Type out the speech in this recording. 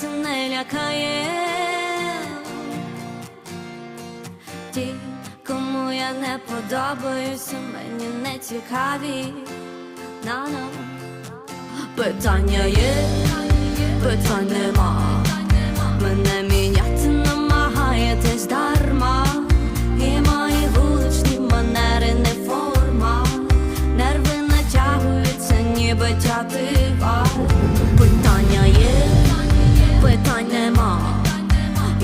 це не лякає. Ті, кому я не подобаюся, мені не цікаві. На-на. Питання є, питань нема. Мене міняти намагаєтесь дарма. І мої вуличні манери не форма. Нерви натягуються, ніби тятива. Питання